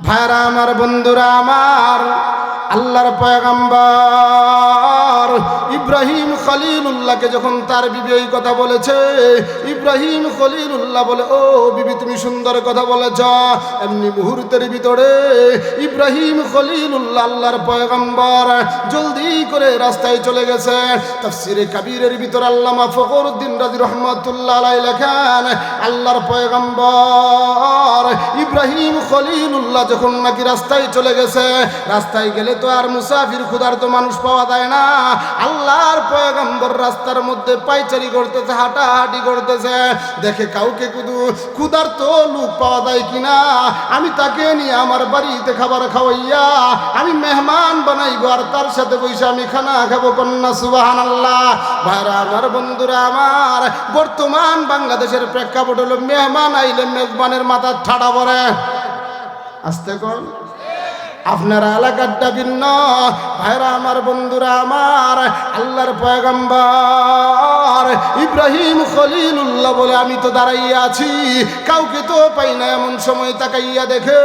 ভাইরা আমার বন্ধুরা আমার আল্লাহর পয়গাম্বর। ইব্রাহিম খলিলুল্লাহকে যখন তার বিবি এই কথা বলেছে, ইব্রাহিম খলিলুল্লাহ বলে, ও বিবি, তুমি সুন্দর কথা বলেছ। এমনি মুহূর্তের ভিতরে ইব্রাহিম খলিলুল্লাহ আল্লাহর পয়গাম্বর জলদি করে রাস্তায় চলে গেছে। তাফসিরে কাবীরের ভিতর আল্লামা ফখরুদ্দিন রাজি রহমতুল্লাহ আলাই লেখেন, আল্লাহর পয়গাম্বর ইব্রাহিম খলিলুল্লাহ যখন নাকি রাস্তায় চলে গেছে, রাস্তায় গেলে তো আর মুসাফির ক্ষুধার তো মানুষ পাওয়া যায় না। আল্লাহর পয়গম্বর রাস্তার মধ্যে পাইচারি করতেছে, হাঁটাহাঁটি করতেছে। দেখে কাউকে কুদু ক্ষুধার তো লোক পাওয়া যায় কিনা? আমি তাকে নিয়ে আমার বাড়িতে খাবার খাওয়াইয়া আমি মেহমান বানাইবো আর তার সাথে বসে আমি খানা খাব কন্যা সুবাহান আল্লাহ ভাইরা আমার, বন্ধুরা আমার, বর্তমান বাংলাদেশের প্রেক্ষাপট হলো, মেহমান আইলে মেজবানের মাথা ঠাড়া পড়ে। আসতে কর। আপনারা এলাকারটা ভিন্ন। ভাইরা আমার, বন্ধুরা আমার, আল্লাহর পয়গম্বর, ইব্রাহিম খলিলুল্লাহ বলে আমি তো দাঁড়াইয়া আছি। কাউকে তো পাই না এমন সময় তাকাইয়া দেখে।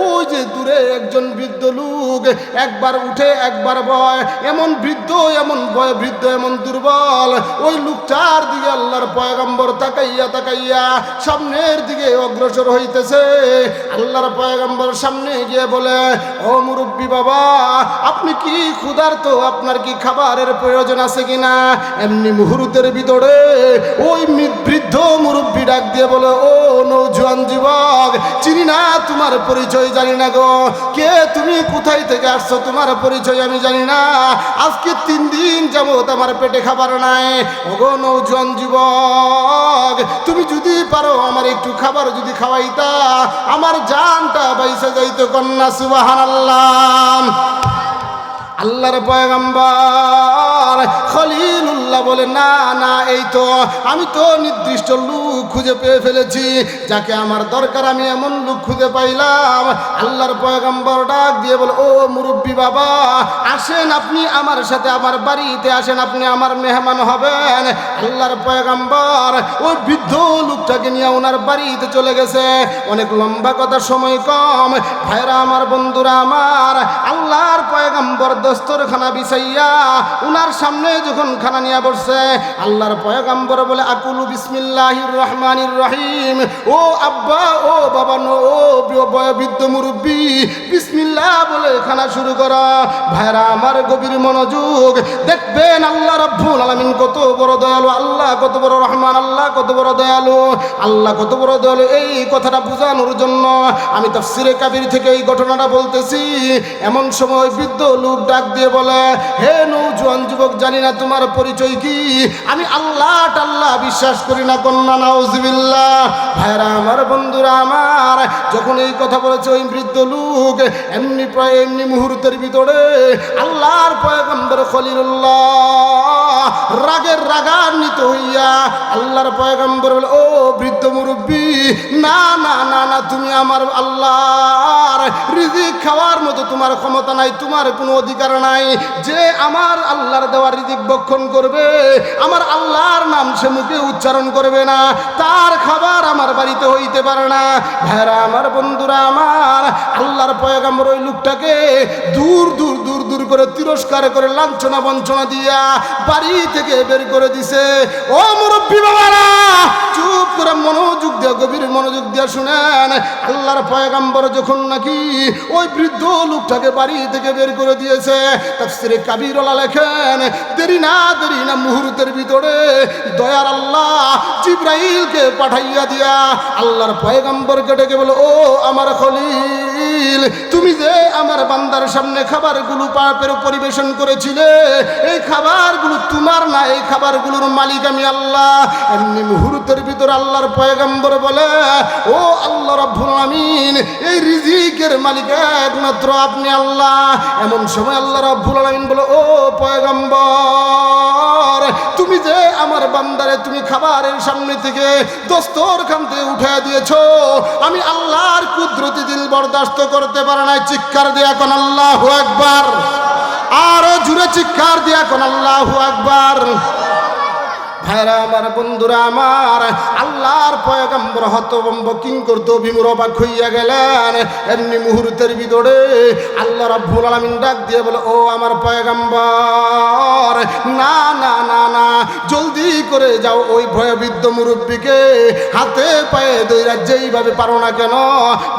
ওই যে দূরে একজন বৃদ্ধ লোক, একবার উঠে, একবার বয়, এমন বৃদ্ধ, এমন বয়, বৃদ্ধ, এমন দুর্বল। ওই লোকটার দিকে আল্লাহর পয়গম্বর তাকাইয়া তাকাইয়া সামনের দিকে অগ্রসর হইতেছে। আল্লাহর পয়গম্বর সামনে গিয়ে বলে ও মুরব্বী বাবা, আপনি কি ক্ষুধার্ত? আপনার কি খাবারের প্রয়োজন আছে কিনা? এমনি মুহূর্তের ভিতরে ওই বৃদ্ধ মুরব্বী ডাক দিয়ে বলে, ও নৌজওয়ান যুবক, চিনি না তোমার পরিচয় জানি না গো। কে তুমি? কোথায় থেকে আসছো? তোমার পরিচয় আমি জানি না। আজকে তিন দিন যাবত আমার পেটে খাবার নাই। ওগো নৌজওয়ান যুবক, তুমি যদি পারো আমার একটু খাবার যদি খাওয়াইতা, আমার জানটা বাইসে যাইতো কন্যা সুবাহান আল্লাহ আল্লাহর পয়গম্বর। খলিলুল্লাহ বলে, না না, এই তো আমি তো নির্দিষ্ট লোক খুঁজে পেয়ে ফেলেছি। যাকে আমার দরকার আমি এমন লোক খুঁজে পাইলাম। আল্লাহর পয়গম্বর ডাক দিয়ে বলে, ও মুরব্বী বাবা, আসেন আপনি আমার সাথে, আমার বাড়িতে আসেন, আপনি আমার মেহমান হবেন। আল্লাহর পয়গম্বর ওই বৃদ্ধ লোকটাকে নিয়ে ওনার বাড়িতে চলে গেছে। অনেক লম্বা কথা, সময় কম। ভাইরা আমার, বন্ধুরা আমার, আল্লাহর পয়গম্বর দস্তরখানা বিছাইয়া উনার সামনে যখন খানা নিয়ে বসছে, আল্লাহর পয়গম্বর বলে, আকুলু বিসমিল্লাহির রহমানির রহিম। ও আব্বা, ও বাবা, নো, ও বয়োবৃদ্ধ মুরব্বী, বিসমিল্লাহ বলে খানা শুরু করা। ভাইরা আমার গভীর মনোযোগ। দেখবেন আল্লাহ রব্বুল আলামিন কত বড় দয়ালু, আল্লাহ কত বড় রহমান, আল্লাহ কত বড় দয়ালু, আল্লাহ কত বড় দয়ালু। এই কথাটা বোঝানোর জন্য আমি তাফসিরে কাবির থেকে এই ঘটনাটা বলতেছি। এমন সময় বৃদ্ধ লোক ডাক দিয়ে বলে, হে নৌজওয়ান যুবক জানি না তোমার পরিচয় কি? আমি আল্লাহ টাল্লাহ বিশ্বাস করি না, কন্যা, নাউজবিল্লাহ। ভাইরা আমার বন্ধুরা, আমার, যখন এই কথা বলেছে ওই বৃদ্ধ লোক, এমনি প্রায় এমনি মুহূর্তের ভিতরে আল্লাহর পয়গম্বর খলিলুল্লাহ রাগের রাগান্বিত হইয়া আল্লাহর পয়গম্বর বলে, ও বৃদ্ধ মুরব্বী, না না না না, তুমি আমার আল্লাহর রিজিক খাওয়ার মতো তোমার ক্ষমতা নাই, তোমার কোনো অধিকার নাই। যে আমার আল্লাহর দেওয়া রিজিক বক্ষণ করবে। আমার আল্লাহর নাম সে মুখে উচ্চারণ করবে না। তার খাবার আমার বাড়িতে হইতে পারে না। ভাইরা আমার, বন্ধুরা আমার, আল্লাহর পয়গাম্বর ওই লোকটাকে দূর দূর দূর দূর করে তিরস্কার করে লাঞ্ছনা বঞ্চনা দিয়া বাড়ি থেকে বের করে দিছে। ও মুরব্বী বাবারা করে মনোযোগ দিয়ে, গভীর মনোযোগ দিয়ে শুনেন, আল্লাহর পয়গাম্বর যখন নাকি ওই বৃদ্ধ লোকটাকে বাড়ি থেকে বের করে দিয়েছে, তাফসিরে কাবিরলা লেখেন, দেরি না দেরি না, মুহূর্তের ভিতরে দয়ার আল্লাহ জিব্রাইলকে পাঠাইয়া দিয়া আল্লাহর পয়গাম্বরকে ডেকে বলো, ও আমার খলিল তুমি যে আমার বান্দার সামনে খাবারগুলো পাপের পরিবেশন করেছিলে, এই খাবারগুলো তোমার না, এই খাবারগুলোর মালিক আমি আল্লাহ। এমনি মুহূর্তের ভিতর আল্লাহর পয়গাম্বর বলে, ও আল্লাহ রব্বুল আমিন, এই রিজিকের মালিক একমাত্র আপনি আল্লাহ। এমন সময় আল্লাহ রব্বুল আলামিন বলে, ও পয়গাম্বর তুমি খাবারের সামনে থেকে দস্তর খামতে উঠে দিয়েছ। আমি আল্লাহর কুদরতি দিল বরদাস্ত করতে পারে না চিৎকার দিয়ে এখন আল্লাহ একবার আরও জুড়ে চিৎকার দিয়ে এখন আল্লাহ একবার ভাইরা আমার, বন্ধুরা আমার, আল্লাহর পয়গম্বর হতবম্ব কিং করতো বিমুর অবাক হইয়া গেলেন। এমনি মুহূর্তের ভিতরে আল্লাহ রাব্বুল আলামিন ডাক দিয়ে বলে, ও আমার পয়গম্বর, না না না না, জলদি করে যাও ওই ভয়বিদ্ধ মুরব্বীকে। হাতে পায়ে দইরা যেইভাবে পারো না কেন,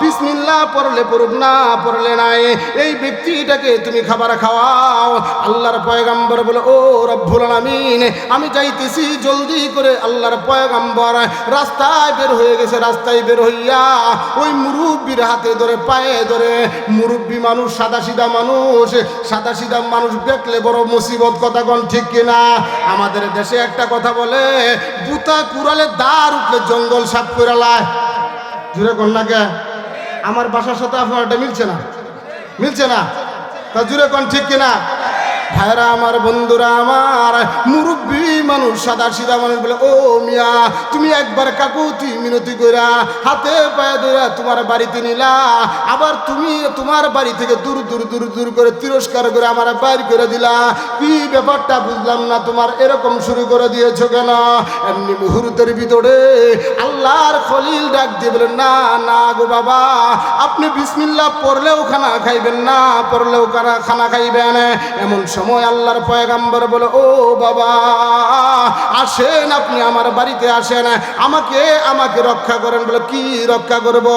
বিসমিল্লাহ পড়লে পড়ুক না, পড়লে নাই। এই ব্যক্তিটাকে তুমি খাবার খাওয়াও। আল্লাহর পয়গাম্বর বলে, ও রব্বুল আলামিন, আমি যাইতেছি জলদি করে আল্লাহর পয়গাম্বর রাস্তায় বের হয়ে গেছে, রাস্তায় বের হইয়া ওই মুরব্বীর হাতে ধরে, পায়ে ধরে মুরব্বী মানুষ সাদা সিধা মানুষ সাদা সিধা মানুষ দেখলে বড় মুসিবত, কথা ঠিক কিনা? আমাদের দেশে একটা কথা বলে বুতা কুড়ালে দাঁড় উঠলে জঙ্গল সাপ করে লায়। জুড়ে কন্যাকে আমার বাসার সাথে আপনার মিলছে না? মিলছে না? তা জুড়ে কোন ঠিক কিনা? ভাইরা আমার, বন্ধুরা আমার, মুরব্বী মানুষ, সাদা সিধা মানুষ বলে, ও মিয়া, তুমি একবার কাকুতি মিনতি কইরা হাতে পায়ে ধরা তোমার বাড়িতে নিলা। আবার তুমি তোমার বাড়ি থেকে দূর দূর দূর দূর করে তিরস্কার করে আমার বাইর করে দিলা। কি ব্যাপারটা বুঝলাম না, তোমার এরকম শুরু করে দিয়েছ কেন? এমনি মুহূর্তের ভিতরে আল্লাহর খলিল ডাক দিয়ে বলে, না না গো বাবা, আপনি বিসমিল্লাহ পড়লেও খানা খাইবেন না, পড়লেও খানা খাইবেন এমন সময় আল্লাহর পয়গাম্বর বলে, ও বাবা, আসেন আপনি আমার বাড়িতে, আসেন। আমাকে আমাকে রক্ষা করেন। বলে, কি রক্ষা করব?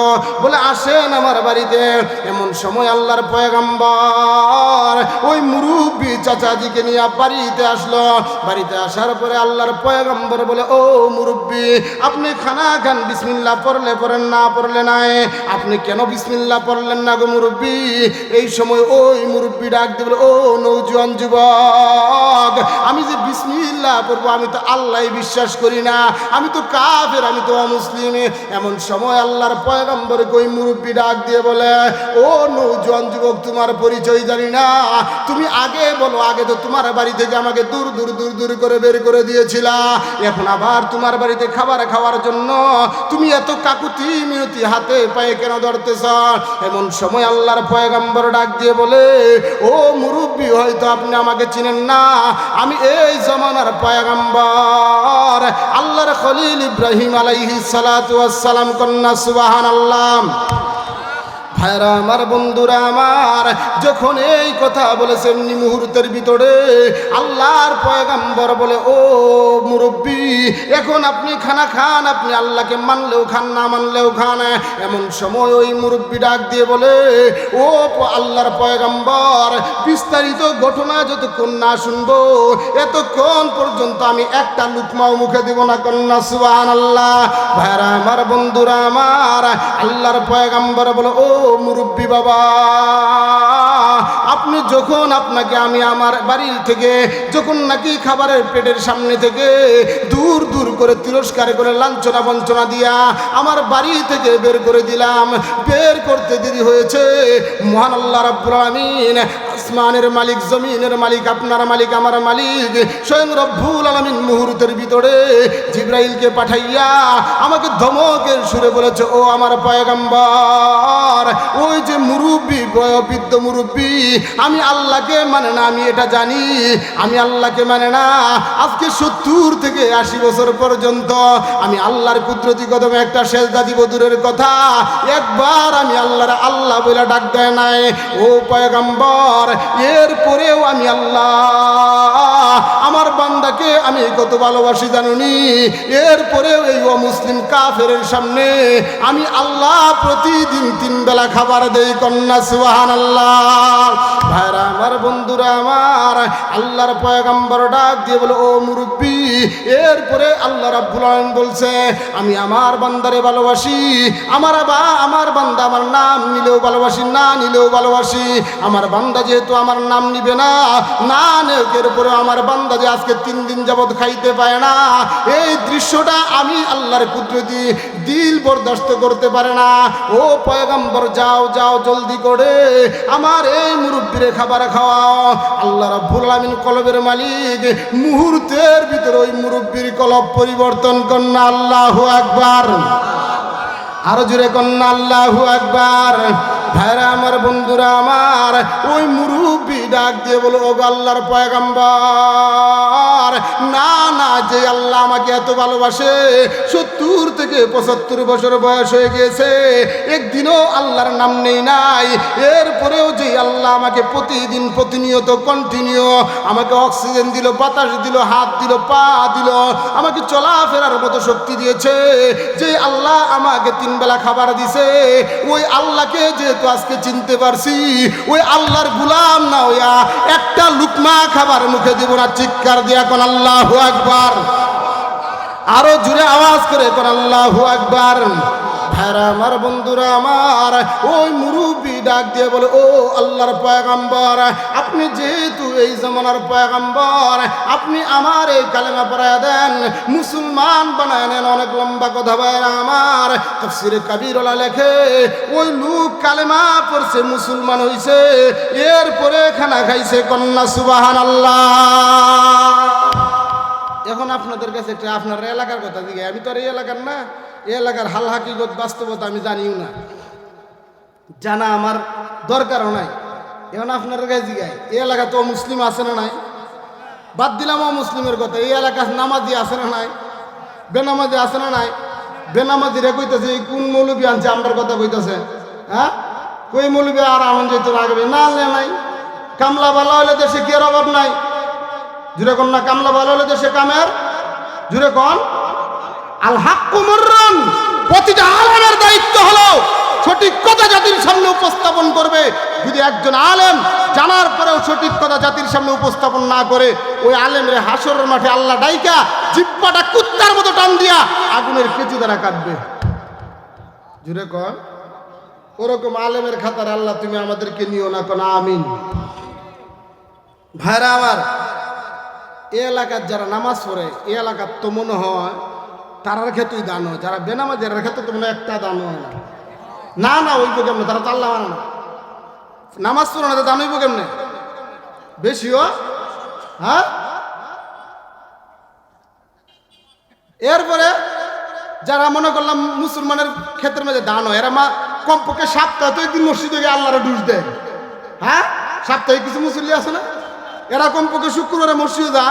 বলে, আসেন আমার বাড়িতে। এমন সময় আল্লাহর পয়গাম্বর ওই মুরব্বী চাচাজিকে নিয়ে বাড়িতে আসলো। বাড়িতে আসার পরে আল্লাহর পয়গাম্বর বলে, ও মুরব্বী, আপনি খানা খান বিসমিল্লা পড়লে পড়েন না, পড়লে নাই। আপনি কেন বিসমিল্লাহ পড়লেন না গো মুরব্বী? এই সময় ওই মুরব্বী ডাক দেবে ও নৌজওয়ান যুবক, আমি যে বিসমিল্লা পড়ব, আমি তো আল্লাহ বিশ্বাস করি না। আমি তো কাফের, আমি তো অমুসলিম। এমন সময় আল্লাহর পয়গম্বরকে ওই মুরব্বী ডাক দিয়ে বলে, ও নৌজওয়ান যুবক, তোমার পরিচয় জানি না। তুমি আগে বলো, আগে তো তোমার বাড়ি থেকে আমাকে দূর দূর দূর দূর করে বের করে দিয়েছিলা। এখন আবার তোমার বাড়িতে খাবার খাওয়ার জন্য তুমি এত কাকুতি মিনতি হাতে পায়ে কেন ধরতেছ? এমন সময় আল্লাহর পয়গম্বর ডাক দিয়ে বলে, ও মুরব্বী, হয়তো আপনি আমাকে চিনেন না, আমি এই জমানার পয়াগম্বর। আল্লাহর খলিল ইব্রাহিম আলাইহি সালাতু সালাম কন্যা সুবাহান আল্লাহ ভাইরা আমার, বন্ধুরা আমার, যখন এই কথা বলেছে এমনি মুহূর্তের ভিতরে, আল্লাহর পয়গাম্বর বলে, ও এখন আপনি খানা খান, আপনি আল্লাহকে মানলেও খান, না মানলেও খান। এমন সময় ওই মুরব্বী ডাক দিয়ে বলে, ও আল্লাহর পয়গাম্বর, বিস্তারিত ঘটনা যতক্ষণ না শুনব, এতক্ষণ পর্যন্ত আমি একটা লুকমাও মুখে দিব না কন্যা সুবান আল্লাহ ভাইরা আমার, বন্ধুরা আমার, আল্লাহর পয়গাম্বর বলে, ও মুরব্বী বাবা, আপনি যখন আপনাকে আমি আমার বাড়ি থেকে, যখন নাকি খাবারের পেটের সামনে থেকে দূর দূর করে তিরস্কার করে লাঞ্ছনা বঞ্চনা দিয়া আমার বাড়ি থেকে বের করে দিলাম। বের করতে দেরি হয়েছে। মহান আল্লাহ রাব্বুল আলামিন, আসমানের মালিক, জমিনের মালিক, আপনার মালিক, আমার মালিক, স্বয়ং রব্বুল আলামিন মুহূর্তের ভিতরে জিব্রাইলকে পাঠাইয়া আমাকে ধমকের সুরে বলেছে, ও আমার পয়গম্বর, ওই যে মুরব্বী, বয়োবৃদ্ধ মুরব্বী, আমি আল্লাহকে মানে না, আমি এটা জানি, আমি আল্লাহকে মানে না। আজকে সত্তর থেকে আশি বছর পর্যন্ত আমি আল্লাহর কুদরতি কদমে একটা সেজদা দিব, দূরের কথা। একবার আমি আল্লাহর আল্লাহ বলে ডাক দেয় নাই। ও পয়গম্বর এরপরেও আমি আল্লাহ, আমার বান্দাকে আমি কত ভালোবাসি জানুনি। এরপরেও এই অমুসলিম কাফের সামনে আমি আল্লাহ প্রতিদিন তিন বেলা খাবার দেই, কন্যা সুহান আল্লাহ ভাইরা আমার, বন্ধুরা আমার, আল্লাহর পয়গম্বর ডাক দিয়ে বলে, ও মুরব্বী এরপরে আল্লাহ রাব্বুল আলামিন বলছে, আমি আমার বান্দারে ভালোবাসি, আমার বা, আমার বান্দা আমার নাম নিলেও ভালোবাসি, না নিলেও ভালোবাসি। আমার বান্দা যেহেতু আমার নাম নিবে না না নেক উপরে আমার বান্দা যে আজকে তিন দিন যাবৎ খাইতে পায় না, এই দৃশ্যটা আমি আল্লাহর কুদরতি দিল বরদাস্ত করতে পারে না। ও পয়গম্বর, যাও যাও, জলদি করে আমার এই মুরব্বীরে খাবার খাওয়াও। আল্লাহ রাব্বুল আলামিন কলবের মালিক, মুহূর্তের ভিতরে ওই মুরব্বীর কলব পরিবর্তন কন্যা আল্লাহ একবার আরও জুড়ে কন্যা আল্লাহ একবার ভাইরা আমার, বন্ধুরা আমার, ওই মুরুব্বি ডাক দিয়ে বলো ও আল্লাহর পয়গাম্বার, না না, যে আল্লাহ আমাকে এত ভালোবাসে থেকে পঁচাত্তর বছর বয়স হয়ে গিয়েছে। একদিনও আল্লাহর নাম নেই নাই। এরপরেও যে আল্লাহ আমাকে প্রতিদিন প্রতিনিয়ত কন্টিনিউ আমাকে অক্সিজেন দিল, বাতাস দিল, হাত দিল, পা দিল, আমাকে চলাফেরার মতো শক্তি দিয়েছে। যে আল্লাহ আমাকে তিন বেলা খাবার দিছে, ওই আল্লাহকে যেহেতু আজকে চিনতে পারছি, ওই আল্লাহর গুলাম না ওইয়া একটা লুকমা খাবার মুখে দিব না, চিৎকার দিয়া কোন আল্লাহ একবার আরও জুড়ে আওয়াজ করে কোন আল্লাহ ভাইরা আমার বন্ধুরা আমার, ওই মুরুবি ডাক দিয়ে বলে, ও আল্লাহর পয়গাম্বর, আপনি যেহেতু এই জমানার পয়গাম্বর, আপনি আমার এই কালেমা পড়ায় দেন, মুসলমান বানায় নেন অনেক লম্বা কথা ভাইরা আমার। তফসিরে কাবিরলা লেখে, ওই লোক কালেমা পড়ছে, মুসলমান হইছে, এরপরে খানা খাইছে কন্যা সুবাহান আল্লাহ এখন আপনাদের কাছে একটা আপনার এলাকার কথা দিকে, আমি তো আর এই এলাকার না, এই এলাকার হাল হাকিগত বাস্তবতা আমি জানিও না। জানা আমার দরকারও নাই। এখন আপনার কাছে জিগাই এই এলাকা তো মুসলিম আছে না নাই? বাদ দিলাম ও মুসলিমের কথা, এই এলাকার নামাজি আছে না নাই? বেনামাজি আছে না নাই? বেনামাজি রে কইতেছে, এই কোন মৌলবী আনছে? আমার কথা কইতেছে। হ্যাঁ? কই মৌলবী আর আহন যেত রাখবে না আনলে নাই। কামলা বালা হলে দেশে কি নাই? জুড়ে কন না কামলা ভালো হলে দেশে কামের? জুড়ে কন? আল হাক্কু মুররান। প্রতিটা আলেমের দায়িত্ব হলো সঠিক কথা জাতির সামনে উপস্থাপন করবে। যদি একজন আলেম জানার পরেও সঠিক কথা জাতির সামনে উপস্থাপন না করে, ওই আলেমের হাসরের মাঠে আল্লাহ ডাইকা, জিব্বাটা কুত্তার মতো টান দিয়া আগুনের কেঁচু দ্বারা কাটবে। জুড়ে কন? ওরকম আলেমের খাতার আল্লাহ তুমি আমাদেরকে নিও না কোন, আমিন। ভাইরা আমার এ এলাকার যারা নামাজ পড়ে, এ এলাকার তো মনে হয় তারার ক্ষেত্রেই দান হয়। যারা বেনামাজের ক্ষেত্রে তো মনে একটা দান হয় না। না না ওই কেমনে? তারা তো আল্লাহ মানে না। নামাজ পড়ে না দান হইব কেমনে? বেশিও হ্যাঁ? এরপরে যারা মনে করলাম মুসলমানের ক্ষেত্রের মধ্যে দান হয়, এরা মা কমপক্ষে সপ্তাহে তো একদিন মসজিদে গিয়ে আল্লাহরে ডুস দেয়। হ্যাঁ? সাপ্তাহিক কিছু মুসল্লি আছে না? এরা কমপক্ষে শুক্রবারে মসজিদে যা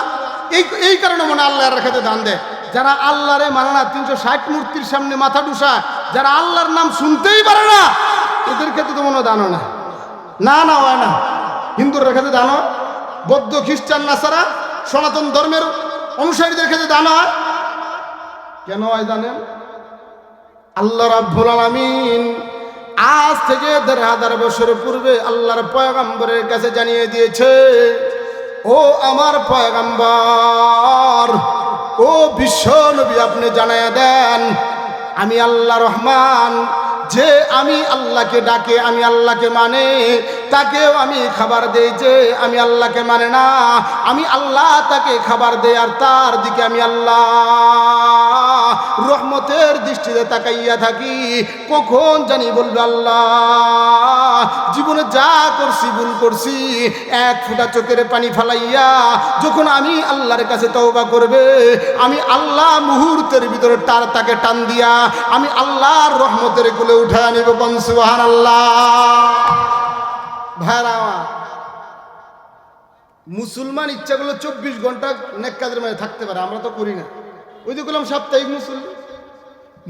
এই এই কারণে মনে আল্লাহর খেতে দান দেয়। যারা আল্লাহরে মানে না, তিনশো ষাট মূর্তির সামনে মাথা ডুসা যারা আল্লাহর নাম শুনতেই পারে না, এদের ক্ষেত্রে তো মনে দানও না না না, হয় না। হিন্দুর ক্ষেত্রে দান বৌদ্ধ, খ্রিস্টান, নাসারা, সনাতন ধর্মের অনুসারীদের ক্ষেত্রে দান হয়। কেন হয় জানেন? আল্লাহ রাব্বুল আলামিন আজ থেকে দেড় হাজার বছর পূর্বে আল্লাহর পয়গাম্বরের কাছে জানিয়ে দিয়েছে ও আমার পয়গাম্বর, ও বিশ্ব নবী আপনি জানাইয়া দেন, আমি আল্লাহ রহমান, যে আমি আল্লাহকে ডাকে, আমি আল্লাহকে মানে তাকেও আমি খাবার দেই যে আমি আল্লাহকে মানে না। আমি আল্লাহ তাকে খাবার দেই আর তার দিকে আমি আল্লাহ রহমতের দৃষ্টিতে তাকাইয়া থাকি। কখন জানি বলবে আল্লাহ, জীবনে যা করছি ভুল করছি, এক ফুটা চোখের পানি ফালাইয়া যখন আমি আল্লাহর কাছে তওবা করবে, আমি আল্লাহ মুহূর্তের ভিতরে তার তাকে টান দিয়া আমি আল্লাহর রহমতের কোলে উঠে আনিব। কনসুহান আল্লাহ ভাইরা মুসলমান ইচ্ছা করলে চব্বিশ ঘণ্টা নেকাদের মধ্যে থাকতে পারে, আমরা তো করি না। ওই যে বললাম সাপ্তাহিক মুসলমান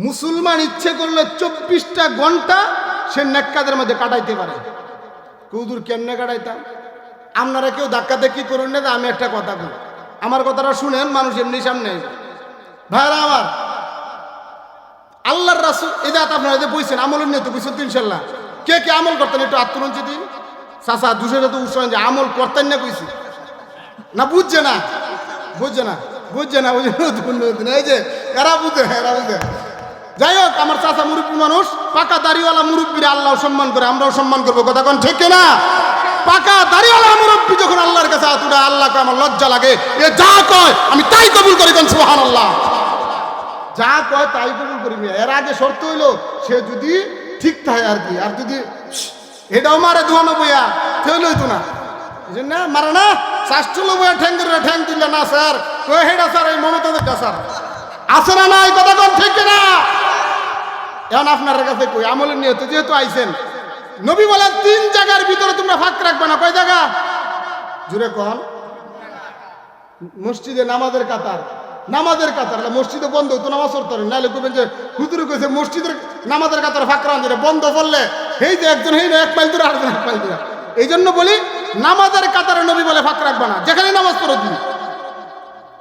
মুসলমান ইচ্ছে করলে চব্বিশটা ঘণ্টা সে নেকাদের মধ্যে কাটাইতে পারে। কৌদুর কেমনে কাটাইতাম? আপনারা কেউ ধাক্কা দেখি করুন না, আমি একটা কথা বলি। আমার কথাটা শুনেন, মানুষ এমনি সামনে। ভাইরা আমার আল্লাহর রাসুল এই জাত আপনারা যে বইছেন আমলের নিয়ে তো বইছেন তো ইনশাল্লাহ কে কে আমল করতেন একটু আত্মরঞ্চি চাষা দুশো তো উৎসাহ যে আমল করতেন না কইছি। না, বুঝছে না? বুঝছে না? বুঝছে না? নতুন নতুন এই যে, এরা বুঝে এরা বুঝে। যাই হোক, আমার চাচা মুরব্বী মানুষ, পাকা দাড়িওয়ালা মুরব্বীরা আল্লাহ সম্মান করে, আমরাও সম্মান করব। কথা কোন ঠিক না পাকা দাড়িওয়ালা মুরব্বী যখন আল্লাহর কাছে আতুরা আল্লাহকে আমার লজ্জা লাগে। এ যা কয়, আমি তাই কবুল করি কোন সুহান আল্লাহ যা কয় তাই কবুল করি। এর আগে শর্ত হইল, সে যদি ঠিক থাকে আর কি, আর যদি এটাও মারে দোয়ানো বইয়া ফেল হইতো না। এই জন্য মারে না শ্বাস চুলো বইয়া ঠ্যাং করে ঠ্যাং তুললে না, স্যার। তো হেডা স্যার, এই মমতা দেখা স্যার। আছে না না এই কথা কোন, ঠিক না এখন আপনার কাছে কই, আমলের নিয়ত, যেহেতু আইছেন। নবী বলেন তিন জায়গার ভিতরে তোমরা ফাঁক রাখবে না। কয় জায়গা? জুড়ে কন। মসজিদে নামাজের কাতার। নামাজের কাতার মসজিদে বন্ধ হতো নামাজ পড়তে নাহলে কবেন যে, হুজুর কইছে, মসজিদের নামাজের কাতার ফাঁক রাখা বন্ধ করলে এই যে একজন, এই এক মাইল দূরে, আরেকজন এক মাইল দূরে। এই জন্য বলি, নামাজের কাতারে নবী বলে ফাঁক রাখবা না। যেখানে নামাজ পড়ো তুমি।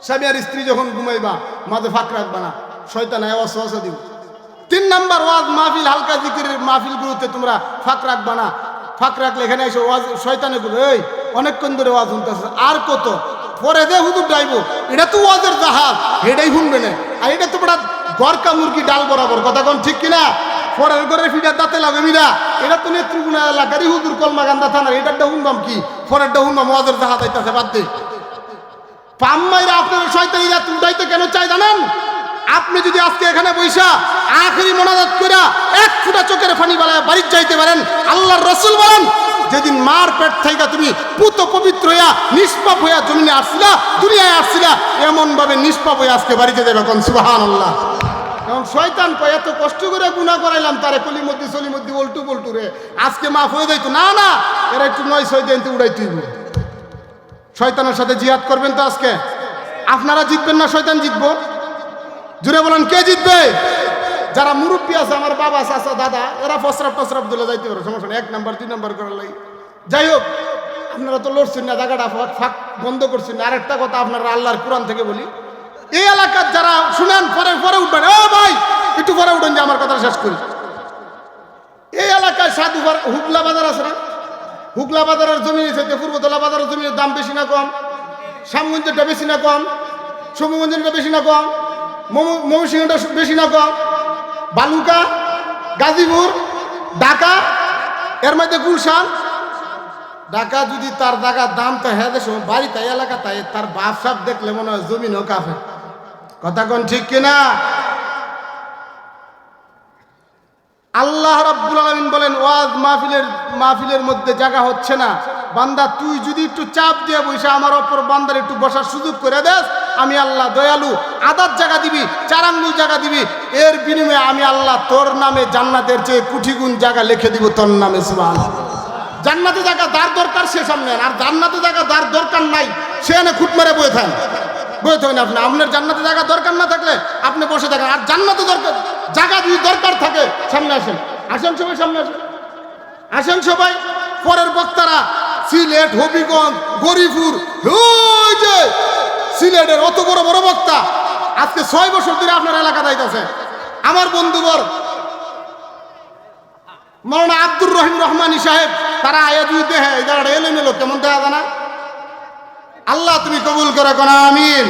স্বামী আর স্ত্রী যখন ঘুমাইবা, মাঝে ফাঁক রাখবা না। শয়তান ওয়াসা দিব তিন নাম্বার ওয়াজ মাহফিল, হালকা জিকিরের মাহফিলগুলোতে তোমরা ফাঁক রাখবা না। ফাঁক রাখলে এখানে এসে ওয়াজ, শয়তানে এই, অনেকক্ষণ ধরে ওয়াজ শুনতেছে। আর কত? পরে দে হুদুর ডাইব, এটা তো ওয়াজের জাহাজ। এটাই শুনবে না। আর এটা তো বড় গরকা মুরগি ডাল বরাবর। কথা কোন ঠিক কিনা? পরের ঘরে ফিডার দাঁতে লাগে মিরা। এটা তো নেত্রীগুণা এলাকারই হুদুর কলমা গান্দা থানার এটারটা শুনবাম কি? পরেরটা শুনবাম ওয়াজের জাহাজ আইতাছে, বাদ দে। পাম্মাইরা আপনার শয়তানিরা উঠাইতে কেন চাই জানেন? আপনি যদি আজকে এখানে বৈশা আখেরি মোনাজাত কইরা এক ফুটা চোখের ফানি বালায় বাড়ির যাইতে পারেন, আল্লাহর রসুল বলেন, যেদিন মার পেট থাইকা তুমি পুত পবিত্র হইয়া নিষ্পাপ হইয়া জমিনে আসছিলা দুনিয়ায় আসছিলা এমন ভাবে নিষ্পাপ হয়ে আজকে বাড়িতে যাবে কোন? সুবাহান আল্লাহ এখন শয়তান কয়, এত কষ্ট করে গুণা করাইলাম তারে কলি মধ্যে সলি মধ্যে উল্টু পল্টু রে। আজকে মাফ হয়ে যাইতো। না না, এরা একটু নয় ছয় দিন উড়াই তুই শয়তানের সাথে জিহাদ করবেন তো আজকে? আপনারা জিতবেন না, শয়তান জিতবো? জুড়ে বলেন, কে জিতবে? যারা মুরব্বী আছে, আমার বাবা, চাচা, দাদা, এরা ফসরাফ টসরাফ দিলে যাইতে পারে, সমস্যা এক নাম্বার, দুই নাম্বার করার লাগে। যাই হোক, আপনারা তো লড়ছেন না, জায়গাটা ফাঁক ফাঁক বন্ধ করছেন না। আরেকটা কথা আপনারা আল্লাহর কোরআন থেকে বলি। এই এলাকার যারা শুনেন, পরে পরে উঠবেন। ও ভাই, একটু পরে উঠবেন যে আমার কথা শেষ করি। এই এলাকায় সাধু হুগলা বাজার আছে না? হুগলা বাজারের জমি থেকে পূর্বতলা বাজারের জমির দাম বেশি না কম, শ্যামগঞ্জেরটা বেশি না কম সমগঞ্জেরটা বেশি না কম ময়মনসিংহটা বেশি না কম, বালুকা, গাজীপুর, ঢাকা, এর মধ্যে গুলশান। ঢাকা যদি তার জায়গার দাম তো হ্যাঁ দেশ, বাড়ি তাই এলাকা তাই, তার বাপ সাপ দেখলে মনে হয় জমিনও কাফে কথা কোন ঠিক কিনা? আল্লাহ রাব্বুল আলামিন বলেন, ওয়াজ মাহফিলের মাহফিলের মধ্যে জায়গা হচ্ছে না। বান্দা, তুই যদি একটু চাপ দিয়ে বসে আমার অপর বান্দার একটু বসার সুযোগ করে দেস, আমি আল্লাহ দয়ালু। আদার জায়গা দিবি, চার আঙ্গুল জায়গা দিবি। এর বিনিময়ে আমি আল্লাহ তোর নামে জান্নাতের চেয়ে কুঠি গুণ জায়গা লিখে দিব তোর নামে সুবহান জান্নাতে জায়গা দার দরকার, সে সামনে আর জান্নাতে জায়গা দার দরকার নাই, সে এনে খুঁট মেরে বয়ে থাকেন বয়ে থাকেন আপনি। আপনার জান্নাতে জায়গা দরকার না থাকলে আপনি বসে থাকেন। আর জান্নাতে দরকার জায়গা যদি দরকার থাকে, সামনে আসেন। আসেন সবাই, সামনে আসেন। আসেন সবাই। পরের বক্তারা, সিলেট, হবিগঞ্জ গরিপুর সিলেটের অত বড় বড় বক্তা। আজকে ছয় বছর ধরে আপনার এলাকা দায়িত্ব আমার বন্ধুবর মৌলানা আব্দুর রহিম রহমানি সাহেব, তারা আয়া দুই দেহে, এই জায়গাটা এলোমেলো, কেমন দেখা যায় না? আল্লাহ তুমি কবুল করে কোন, আমিন।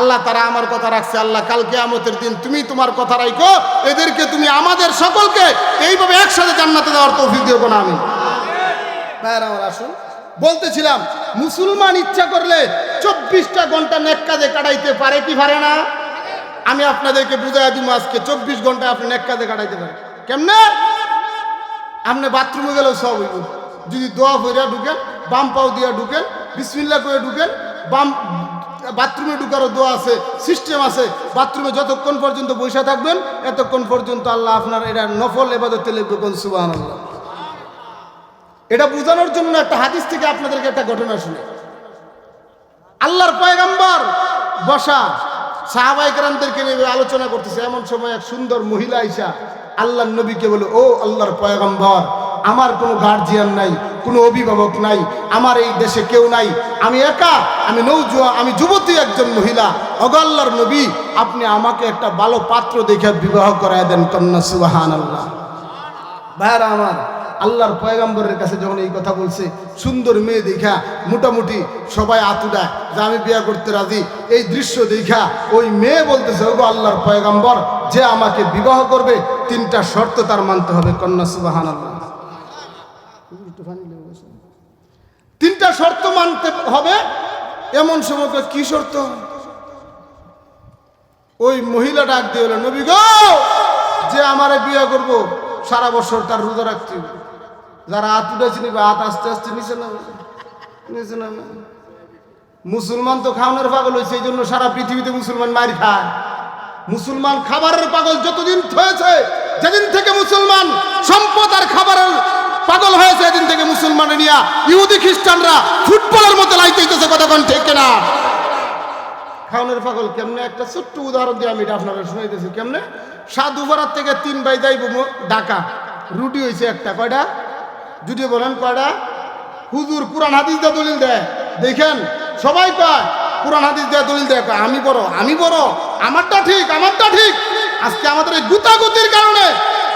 আল্লাহ তারা আমার কথা রাখছে, আল্লাহ কালকে আমতের দিন তুমি তোমার কথা রাখো এদেরকে তুমি আমাদের সকলকে এইভাবে একসাথে জান্নাতে দেওয়ার তৌফিক দিও কোন, আমিন। আমার আসুন, বলতেছিলাম, মুসলমান ইচ্ছা করলে চব্বিশটা ঘণ্টা নেক কাজে কাটাইতে পারে কি পারে না? আমি আপনাদেরকে বুঝাই দিব আজকে, চব্বিশ ঘণ্টা আপনি নেক কাজে কাটাইতে পারেন। কেমনে? আপনি বাথরুমে গেলেও সব হইব। যদি দোয়া ফইরা ঢুকেন, বাম পাও দিয়া ঢুকেন বিসমিল্লা করে ঢুকেন, বাম, বাথরুমে ঢুকারও দোয়া আছে, সিস্টেম আছে, বাথরুমে যতক্ষণ পর্যন্ত বসে থাকবেন, এতক্ষণ পর্যন্ত আল্লাহ আপনার এটা নফল এবাদতে লিখবে কোন সুবাহ এটা বোঝানোর জন্য একটা হাদিস থেকে আপনাদেরকে একটা ঘটনা শুনে। আল্লাহর পয়গাম্বর বসা সাহাবাইকরামদেরকে নিয়ে আলোচনা করতেছে। এমন সময় এক সুন্দর মহিলা আইসা আল্লাহ নবীকে বলে, ও আল্লাহর পয়গাম্বর আমার কোনো গার্জিয়ান নাই, কোনো অভিভাবক নাই, আমার এই দেশে কেউ নাই। আমি একা, আমি নৌজুয়া, আমি যুবতী একজন মহিলা। অগ আল্লাহর নবী, আপনি আমাকে একটা ভালো পাত্র দেখে বিবাহ করায় দেন কন্যা সুবাহান আল্লাহ ভাইয়ারা আমার, আল্লাহর পয়গাম্বরের কাছে যখন এই কথা বলছে, সুন্দর মেয়ে দেখা, মোটামুটি সবাই আতুডা যে আমি বিয়া করতে রাজি। এই দৃশ্য দেখা, ওই মেয়ে বলতেছে, ওগো আল্লাহর পয়গাম্বর, যে আমাকে বিবাহ করবে, তিনটা শর্ত তার মানতে হবে, কন্যা সুবাহান আল্লাহ তিনটা শর্ত মানতে হবে। এমন সময় কি শর্ত? ওই মহিলা ডাক দিয়ে হলো নবী গো, যে আমারে বিয়ে করব, সারা বছর তার রোজা রাখতে। যারা হাত উঠেছে নিবে, হাত আস্তে আস্তে নিচে না নিচে না মুসলমান তো খাওয়ানোর পাগল হয়েছে এই জন্য সারা পৃথিবীতে মুসলমান মারি খায়। মুসলমান খাবারের পাগল যতদিন হয়েছে যেদিন থেকে মুসলমান সম্পদ আর খাবারের পাগল হয়েছে এদিন থেকে মুসলমানের নিয়া। ইহুদি খ্রিস্টানরা ফুটবলের মতো লাইতেছে কতক্ষণ ঠিক না খাওয়ানোর পাগল কেমনে? একটা ছোট্ট উদাহরণ দিয়ে আমি এটা আপনাদের শুনাইতেছি, কেমনে? সাত উপরার থেকে তিন বাই যাইব ডাকা রুটি হয়েছে একটা, কয়টা? যদি বলেন কয়টা? হুজুর, কোরআন, হাদিস দিয়ে দলিল দেয়। দেখেন, সবাই কয়, কোরআন, হাদিস দিয়ে দলিল দেয় আমি বড় আমি বড়, আমারটা ঠিক আমারটা ঠিক। আজকে আমাদের এই গুতাগুতির কারণে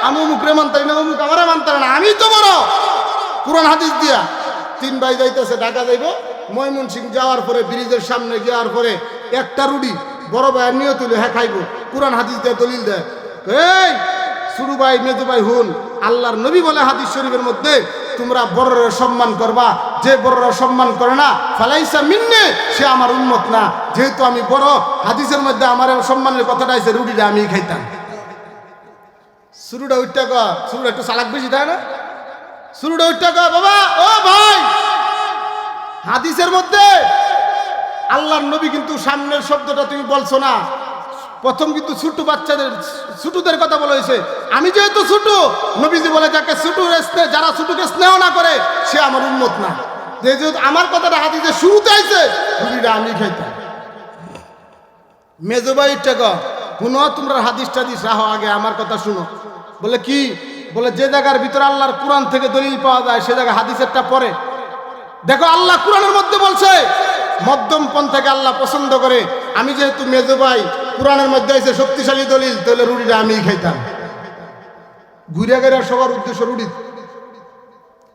আমি অমুকরে মানতারি না, অমুক আমারে মানতারি না, আমি তো বড়। কোরআন হাদিস দিয়া তিন ভাই যাইতেছে, ঢাকা যাইব। ময়মন সিং যাওয়ার পরে, ব্রিজের সামনে যাওয়ার পরে একটা রুডি বড় ভাইয়ের নিয়ে তুলে হ্যাঁ খাইব। কোরআন হাদিস দিয়ে দলিল দেয়। এই সুরু ভাই, মেজু ভাই, হুন, আল্লাহর নবী বলে হাদিস শরীফের মধ্যে, তোমরা বড়রা সম্মান করবা। যে বড়রা সম্মান করে না, ফালাইসা মিন্নে, সে আমার উন্মত না। যেহেতু আমি বড়, হাদিসের মধ্যে আমার সম্মানের কথাটা আছে, রুটিটা আমি খাইতাম। শুরুটা উঠটা ক শুরুটা একটু চালাক বেশি, তাই না? শুরুটা উঠটা ক বাবা, ও ভাই! হাদিসের মধ্যে আল্লাহর নবী কিন্তু সামনের শব্দটা তুমি বলছো না। প্রথম কিন্তু ছোট বাচ্চাদের, ছোটদের কথা বলা হয়েছে। আমি যেহেতু ছোট নবীজি বলে যাকে ছোট যারা ছোটকে স্নেহ না করে, সে আমার উন্মত না। যে যেহেতু আমার কথাটা হাদিসে শুরুতে আইছে রুটিটা আমি খাইতাম। মেজবাই টাকা শুনো, তোমরা হাদিস টাদিস রাহো আগে, আমার কথা শুনো। বলে কি? বলে যে জায়গার ভিতরে আল্লাহর কোরআন থেকে দলিল পাওয়া যায়, সে জায়গায় হাদিসেরটা পরে। দেখো, আল্লাহ কোরআনের মধ্যে বলছে মধ্যম পন্থাকে আল্লাহ পছন্দ করে। আমি যেহেতু মেজো ভাই, কোরআনের মধ্যে আছে শক্তিশালী দলিল, তাহলে রুটিটা আমিই খাইতাম। ঘুরে গেলে সবার উদ্দেশ্য রুটি।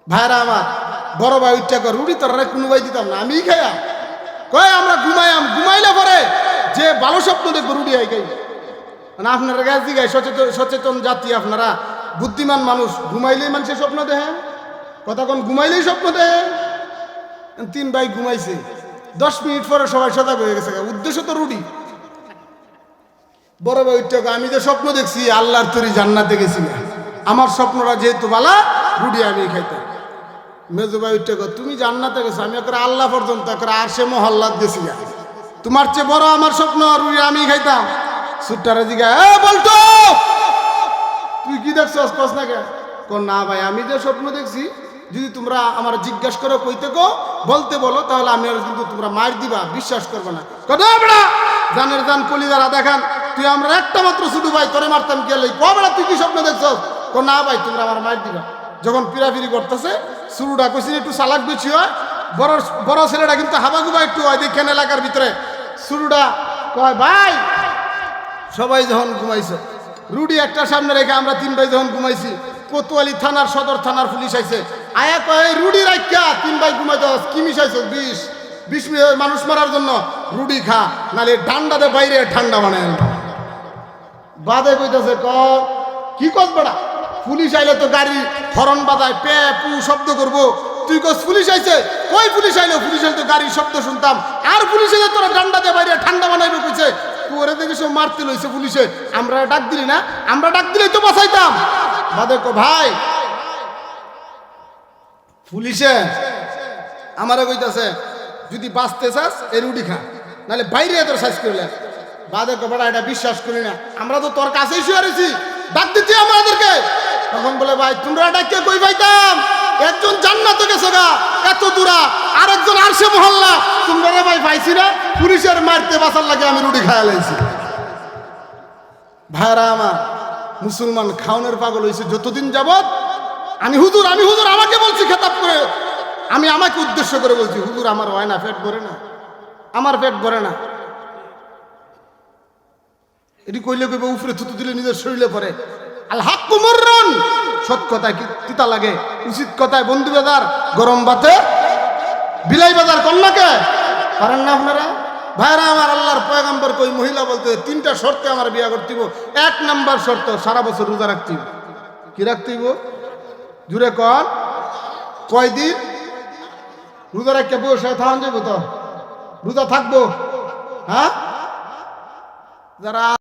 ভাইরা আমার, বড় ভাই উচ্চা কর রুটি তোর কোনো ভাই দিতাম না, আমিই খাইয়া কয়, আমরা ঘুমাইয়াম, ঘুমাইলে পরে যে ভালো স্বপ্ন দেখব রুটি আই খাই মানে আপনারা গাছ দিঘায় সচেতন সচেতন জাতি আপনারা। বুদ্ধিমান মানুষ ঘুমাইলেই মানুষের স্বপ্ন দেখে। কথা কোন ঘুমাইলেই স্বপ্ন দেখে। তিন ভাই ঘুমাইছে। দশ মিনিট পরে সবাই সজাগ হয়ে গেছে উদ্দেশ্য তো রুটি বড় ভাই উঠতে আমি যে স্বপ্ন দেখছি আল্লাহর তরি জান্নাতে গেছি। আমার স্বপ্নটা যেহেতু বালা রুটি আমি খাইতাম। মেজু ভাই কয়, তুমি জান্নাতে গেছো আমি একবার আল্লাহ পর্যন্ত একবার আর সে মহল্লাত গেছি তোমার চেয়ে বড় আমার স্বপ্ন রুটি আমি খাইতাম। সুট্টারে দিকে বলতো তুই কি দেখছস কস না কোন না ভাই, আমি যে স্বপ্ন দেখছি, যদি তোমরা আমার জিজ্ঞাসা করো, কইতে গো বলতে বলো, তাহলে আমি আর কিন্তু তোমরা মার দিবা, বিশ্বাস করবে না। কত বড়া, জানের জান কলি কলিদারা দেখান, তুই আমরা একটা মাত্র শুধু ভাই, তোরে মারতাম কে লই? কবড়া তুই কি স্বপ্ন দেখছস কো, না ভাই, তোমরা আমার মার দিবা। যখন পিরাফিরি করতেছে শুরুটা কইছি, একটু চালাক বেশি হয়, বড় বড় ছেলেটা কিন্তু হাবাগুবা একটু হয়, দেখেন এলাকার ভিতরে। শুরুটা কয়, ভাই সবাই যখন ঘুমাইছে, রুডি একটা সামনে রেখে আমরা তিন ভাই যখন ঘুমাইছি, কোতোয়ালি থানার সদর থানার পুলিশ আইছে। আয়া কয় রুডি রাখা তিন ভাই ঘুমাইতে কি মিশাইছ, বিষ বিষ মানুষ মারার জন্য রুডি খা, নালে ঠান্ডাতে বাইরে ঠান্ডা বানায় আনবা। বাদে কইতাছে, ক, কি কস বেড়া, পুলিশ আইলে তো গাড়ি, হরন বাজায় পে, পু, শব্দ করব। তুই কস, পুলিশ আইছে? কই পুলিশ আইলো? পুলিশ আইলে তো গাড়ির শব্দ শুনতাম। আর পুলিশ আইলে তোরা ঠান্ডাতে বাইরে ঠান্ডা বানাইবে কইছে? তোরে দেখে সব মারতে লইছে পুলিশে। আমরা ডাক দিলি না, আমরা ডাক দিলেই তো বাঁচাইতাম। বাদে কো, ভাই। পুলিশে, আমারে কইতাছে, যদি বাঁচতে চাস, এই রুটি খা, নাহলে বাইরে তোর সাইজ করলে বাদে কপড়া এটা বিশ্বাস করি না। আমরা তো তোর কাছেই শুয়ে রয়েছি ডাক দিচ্ছি আমাদেরকে? তখন বলে, ভাই, তোমরা ডাকে কই পাইতাম? একজন জান্নাতে গেছে গা, এত দূরা, আরেকজন আরশে মহল্লা। তোমরা রে ভাই পাইছি না, পুলিশের মারতে বাঁচার লাগে আমি রুটি খায়া লাইছি। ভাইরা আমার, মুসলমান খাওনের পাগল হয়েছে যতদিন যাবৎ আমি হুজুর আমি হুজুর, আমাকে বলছি খেতাব করে। আমি আমাকে উদ্দেশ্য করে বলছি, হুজুর, আমার হয় না, পেট ভরে না। আমার পেট ভরে না। এটি কইলে কইবে, উপরে থুতু দিলে নিজের শরীরে পরে আল হাক কুমরন সৎ লাগে? উচিত কথায় বন্ধু বেদার গরম বাতে? বিলাই বাজার কন্যাকে? পারেন না আপনারা? ভাইরা, আমার আল্লাহর পয়গম্বর কই মহিলা বলতে, তিনটা শর্তে আমার বিয়া করতে এক নাম্বার শর্ত, সারা বছর রোজা রাখতে কি রাখতে জুড়ে কর কয়দিন? রোজা রাখতে বসে থাকুন যাব তো? রোজা থাকব? হ্যাঁ? যারা